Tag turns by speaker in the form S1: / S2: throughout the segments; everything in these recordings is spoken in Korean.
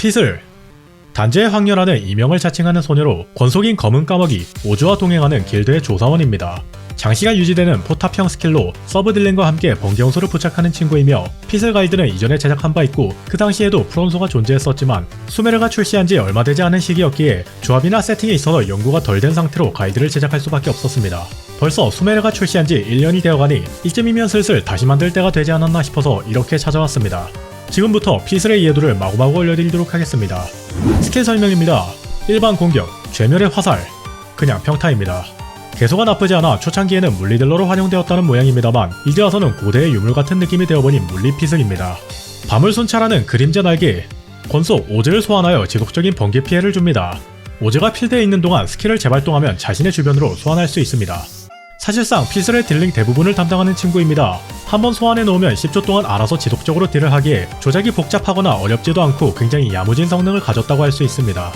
S1: 피슬 단죄의 황녀라는 이명을 자칭하는 소녀로 권속인 검은 까마귀 오즈와 동행하는 길드의 조사원입니다. 장시간 유지되는 포탑형 스킬로 서브 딜링과 함께 번개용소를 부착하는 친구이며 피슬 가이드는 이전에 제작한 바 있고 그 당시에도 프론소가 존재했었지만 수메르가 출시한 지 얼마 되지 않은 시기였기에 조합이나 세팅에 있어서 연구가 덜 된 상태로 가이드를 제작할 수밖에 없었습니다. 벌써 수메르가 출시한 지 1년이 되어가니 이쯤이면 슬슬 다시 만들 때가 되지 않았나 싶어서 이렇게 찾아왔습니다. 지금부터 피슬의 이해도를 마구마구 올려드리도록 하겠습니다. 스킬 설명입니다. 일반 공격, 죄멸의 화살, 그냥 평타입니다. 개소가 나쁘지 않아 초창기에는 물리들러로 활용되었다는 모양입니다만 이제 와서는 고대의 유물 같은 느낌이 되어버린 물리피슬입니다. 밤을 순찰하는 그림자 날개, 권속 오즈를 소환하여 지속적인 번개 피해를 줍니다. 오즈가 필드에 있는 동안 스킬을 재발동하면 자신의 주변으로 소환할 수 있습니다. 사실상 피슬의 딜링 대부분을 담당하는 친구입니다. 한번 소환해 놓으면 10초 동안 알아서 지속적으로 딜을 하기에 조작이 복잡하거나 어렵지도 않고 굉장히 야무진 성능을 가졌다고 할 수 있습니다.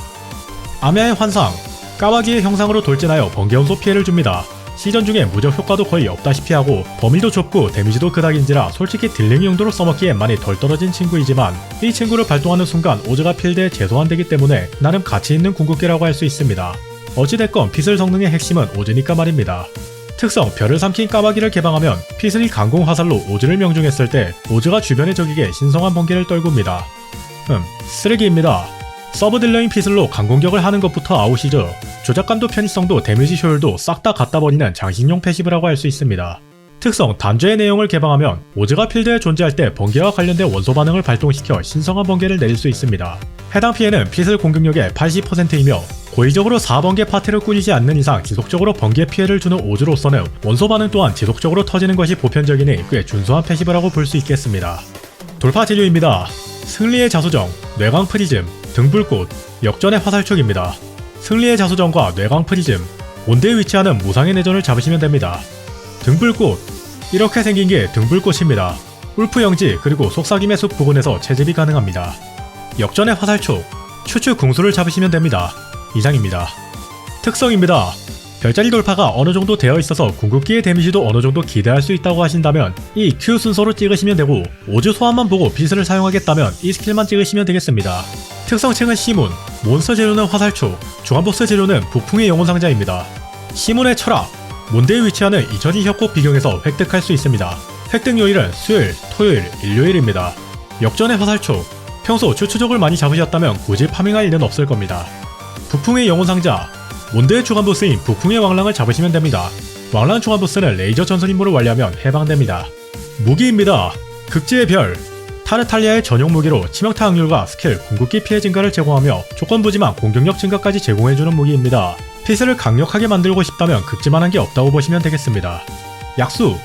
S1: 아메아의 환상, 까마귀의 형상으로 돌진하여 번개원소 피해를 줍니다. 시전 중에 무적 효과도 거의 없다시피 하고 범위도 좁고 데미지도 그닥인지라 솔직히 딜링 용도로 써먹기에 많이 덜 떨어진 친구이지만 이 친구를 발동하는 순간 오즈가 필드에 재소환되기 때문에 나름 가치 있는 궁극기라고 할 수 있습니다. 어찌됐건 피슬 성능의 핵심은 오즈니까 말입니다. 특성 별을 삼킨 까마귀를 개방하면 피슬이 강공 화살로 오즈를 명중했을 때 오즈가 주변의 적에게 신성한 번개를 떨굽니다. 음, 쓰레기입니다. 서브 딜러인 피슬로 강공격을 하는 것부터 아웃이죠. 조작감도 편의성도 데미지 효율도 싹 다 갖다 버리는 장식용 패시브라고 할 수 있습니다. 특성 단죄의 내용을 개방하면 오즈가 필드에 존재할 때 번개와 관련된 원소 반응을 발동시켜 신성한 번개를 내릴 수 있습니다. 해당 피해는 피슬 공격력의 80%이며 고의적으로 4번개 파티를 꾸리지 않는 이상 지속적으로 번개 피해를 주는 오즈로서는 원소 반응 또한 지속적으로 터지는 것이 보편적이니 꽤 준수한 패시브라고 볼 수 있겠습니다. 돌파 재료입니다. 승리의 자수정, 뇌광 프리즘, 등불꽃, 역전의 화살촉입니다. 승리의 자수정과 뇌광 프리즘, 온대에 위치하는 무상의 내전을 잡으시면 됩니다. 등불꽃, 이렇게 생긴 게 등불꽃입니다. 울프 영지 그리고 속삭임의 숲 부근에서 채집이 가능합니다. 역전의 화살촉, 추추 궁수를 잡으시면 됩니다. 이상입니다. 특성입니다. 별자리 돌파가 어느 정도 되어 있어서 궁극기의 데미지도 어느 정도 기대할 수 있다고 하신다면 이 Q 순서로 찍으시면 되고 오즈 소환만 보고 비스를 사용하겠다면 이 스킬만 찍으시면 되겠습니다. 특성층은 시문, 몬스터 재료는 화살촉, 중앙보스 재료는 북풍의 영혼 상자입니다. 시문의 철학, 몬드에 위치하는 2002 협곡 비경에서 획득할 수 있습니다. 획득 요일은 수요일, 토요일, 일요일입니다. 역전의 화살촉, 평소 추추족을 많이 잡으셨다면 굳이 파밍할 일은 없을 겁니다. 북풍의 영혼 상자 몬드의 주간 보스인 북풍의 왕랑을 잡으시면 됩니다. 왕랑 주간 보스는 레이저 전선 임무를 완료하면 해방됩니다. 무기입니다. 극지의 별 타르탈리아의 전용 무기로 치명타 확률과 스킬, 궁극기 피해 증가를 제공하며 조건부지만 공격력 증가까지 제공해주는 무기입니다. 피스를 강력하게 만들고 싶다면 극지만한 게 없다고 보시면 되겠습니다. 약수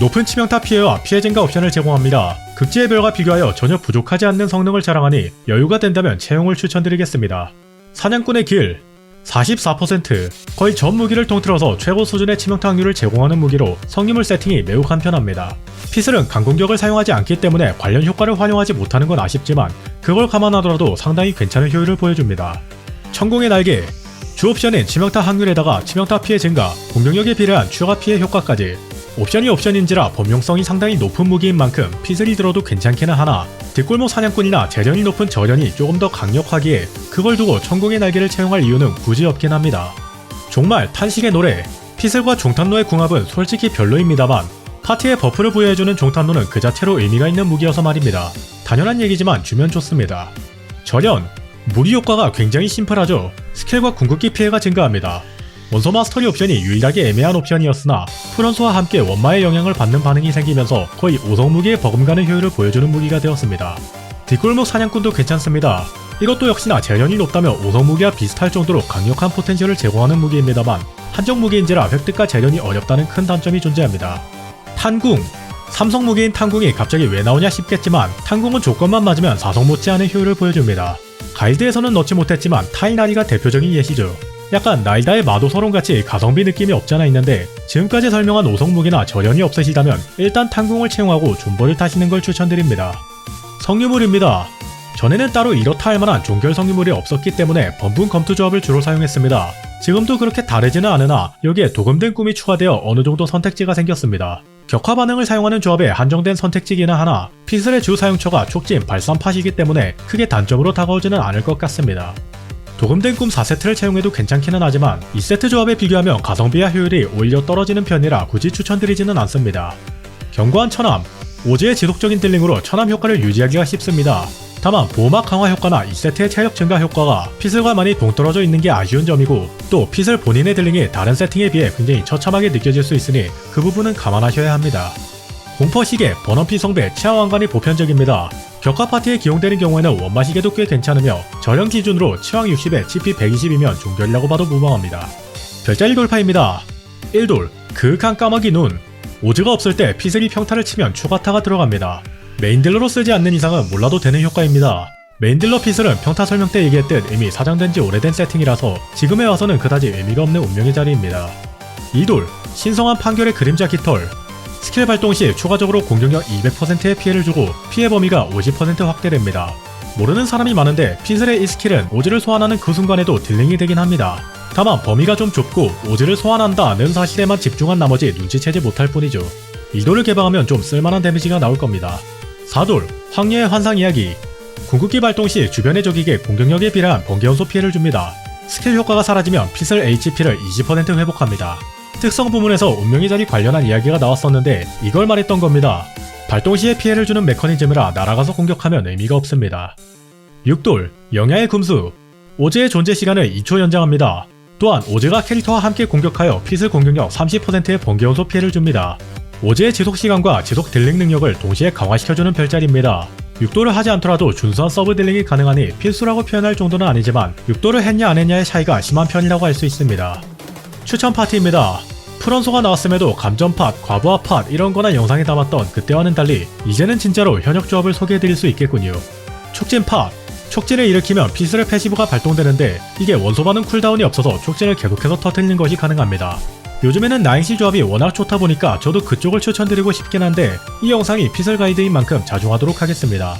S1: 높은 치명타 피해와 피해 증가 옵션을 제공합니다. 극지의 별과 비교하여 전혀 부족하지 않는 성능을 자랑하니 여유가 된다면 채용을 추천드리겠습니다. 사냥꾼의 길 44% 거의 전 무기를 통틀어서 최고 수준의 치명타 확률을 제공하는 무기로 성유물 세팅이 매우 간편합니다. 피슬은 강공격을 사용하지 않기 때문에 관련 효과를 활용하지 못하는 건 아쉽지만 그걸 감안하더라도 상당히 괜찮은 효율을 보여줍니다. 천공의 날개 주 옵션인 치명타 확률에다가 치명타 피해 증가, 공격력에 비례한 추가 피해 효과까지 옵션이 옵션인지라 범용성이 상당히 높은 무기인 만큼 피슬이 들어도 괜찮기는 하나 뒷골목 사냥꾼이나 재련이 높은 저련이 조금 더 강력하기에 그걸 두고 천공의 날개를 채용할 이유는 굳이 없긴 합니다. 정말 탄식의 노래 피슬과 종탄노의 궁합은 솔직히 별로입니다만 파티에 버프를 부여해주는 종탄노는 그 자체로 의미가 있는 무기여서 말입니다. 당연한 얘기지만 주면 좋습니다. 절연 무기 효과가 굉장히 심플하죠. 스킬과 궁극기 피해가 증가합니다. 원소 마스터리 옵션이 유일하게 애매한 옵션이었으나 프런소와 함께 원마의 영향을 받는 반응이 생기면서 거의 5성 무기의 버금가는 효율을 보여주는 무기가 되었습니다. 뒷골목 사냥꾼도 괜찮습니다. 이것도 역시나 재련이 높다며 5성 무기와 비슷할 정도로 강력한 포텐셜을 제공하는 무기입니다만 한정 무기인지라 획득과 재련이 어렵다는 큰 단점이 존재합니다. 탄궁 삼성 무기인 탄궁이 갑자기 왜 나오냐 싶겠지만 탄궁은 조건만 맞으면 4성 못지않은 효율을 보여줍니다. 가이드에서는 넣지 못했지만 타이나리가 대표적인 예시죠. 약간 날다의 마도서론같이 가성비 느낌이 없잖아 있는데 지금까지 설명한 5성 무기나 저련이 없으시다면 일단 탄궁을 채용하고 존버를 타시는 걸 추천드립니다. 성유물입니다. 전에는 따로 이렇다 할 만한 종결 성유물이 없었기 때문에 번분 검투 조합을 주로 사용했습니다. 지금도 그렇게 다르지는 않으나 여기에 도금된 꿈이 추가되어 어느 정도 선택지가 생겼습니다. 격화 반응을 사용하는 조합에 한정된 선택지기는 하나 피슬의 주 사용처가 촉진 발산팟이기 때문에 크게 단점으로 다가오지는 않을 것 같습니다. 도금된 꿈 4세트를 채용해도 괜찮기는 하지만 2세트 조합에 비교하면 가성비와 효율이 오히려 떨어지는 편이라 굳이 추천드리지는 않습니다. 견고한 천암, 오지의 지속적인 딜링으로 천암 효과를 유지하기가 쉽습니다. 다만 보호막 강화 효과나 2세트의 체력 증가 효과가 피슬과 많이 동떨어져 있는 게 아쉬운 점이고 또 피슬 본인의 딜링이 다른 세팅에 비해 굉장히 처참하게 느껴질 수 있으니 그 부분은 감안하셔야 합니다. 공퍼 시계, 번원피 성배, 치아왕관이 보편적입니다. 격화 파티에 기용되는 경우에는 원마 시계도 꽤 괜찮으며 저령 기준으로 치왕 60에 치피 120이면 중결이라고 봐도 무방합니다. 별자리 돌파입니다. 1돌, 그윽한 까마귀 눈. 오즈가 없을 때 피슬이 평타를 치면 추가타가 들어갑니다. 메인딜러로 쓰지 않는 이상은 몰라도 되는 효과입니다. 메인딜러 피슬은 평타 설명 때 얘기했듯 이미 사장된 지 오래된 세팅이라서 지금에 와서는 그다지 의미가 없는 운명의 자리입니다. 2돌, 신성한 판결의 그림자 깃털. 스킬 발동 시 추가적으로 공격력 200%의 피해를 주고 피해 범위가 50% 확대됩니다. 모르는 사람이 많은데 피슬의 이 스킬은 오즈를 소환하는 그 순간에도 딜링이 되긴 합니다. 다만 범위가 좀 좁고 오즈를 소환한다는 사실에만 집중한 나머지 눈치채지 못할 뿐이죠. 이돌을 개방하면 좀 쓸만한 데미지가 나올 겁니다. 4돌, 황녀의 환상 이야기. 궁극기 발동 시 주변의 적에게 공격력에 비례한 번개연소 피해를 줍니다. 스킬 효과가 사라지면 피슬 HP를 20% 회복합니다. 특성 부문에서 운명의 자리 관련한 이야기가 나왔었는데 이걸 말했던 겁니다. 발동 시에 피해를 주는 메커니즘이라 날아가서 공격하면 의미가 없습니다. 6돌, 영야의 금수. 오즈의 존재 시간을 2초 연장합니다. 또한 오즈가 캐릭터와 함께 공격하여 피슬 공격력 30%의 번개연소 피해를 줍니다. 오즈의 지속 시간과 지속 딜링 능력을 동시에 강화시켜주는 별자리입니다. 6도를 하지 않더라도 준수한 서브 딜링이 가능하니 필수라고 표현할 정도는 아니지만 6도를 했냐 안 했냐의 차이가 심한 편이라고 할 수 있습니다. 추천 파티입니다. 프런소가 나왔음에도 감전팟, 과부하팟 이런 거나 영상에 담았던 그때와는 달리 이제는 진짜로 현역 조합을 소개해드릴 수 있겠군요. 촉진팟 촉진을 일으키면 피스를 패시브가 발동되는데 이게 원소 반응 쿨다운이 없어서 촉진을 계속해서 터트리는 것이 가능합니다. 요즘에는 나인시 조합이 워낙 좋다 보니까 저도 그쪽을 추천드리고 싶긴 한데 이 영상이 피슬 가이드인 만큼 자중하도록 하겠습니다.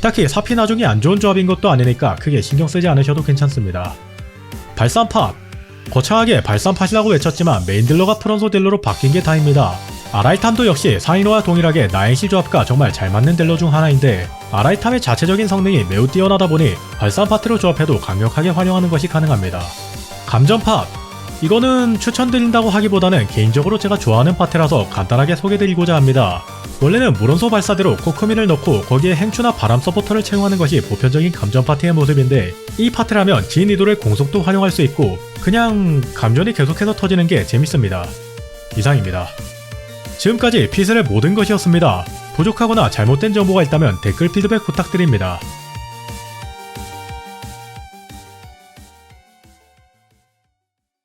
S1: 딱히 사피 나중이 안 좋은 조합인 것도 아니니까 크게 신경 쓰지 않으셔도 괜찮습니다. 발산팟 거창하게 발산팟이라고 외쳤지만 메인 딜러가 프론소 딜러로 바뀐 게 다입니다. 아라이탐도 역시 사이노와 동일하게 나인시 조합과 정말 잘 맞는 딜러 중 하나인데 아라이탐의 자체적인 성능이 매우 뛰어나다 보니 발산 파트로 조합해도 강력하게 활용하는 것이 가능합니다. 감전팟 이거는 추천드린다고 하기보다는 개인적으로 제가 좋아하는 파트라서 간단하게 소개드리고자 합니다. 원래는 무론소 발사대로 코크민을 넣고 거기에 행추나 바람 서포터를 채용하는 것이 보편적인 감전 파티의 모습인데 이 파트라면 진이도를 공속도 활용할 수 있고 그냥 감전이 계속해서 터지는 게 재밌습니다. 이상입니다. 지금까지 피슬의 모든 것이었습니다. 부족하거나 잘못된 정보가 있다면 댓글 피드백 부탁드립니다.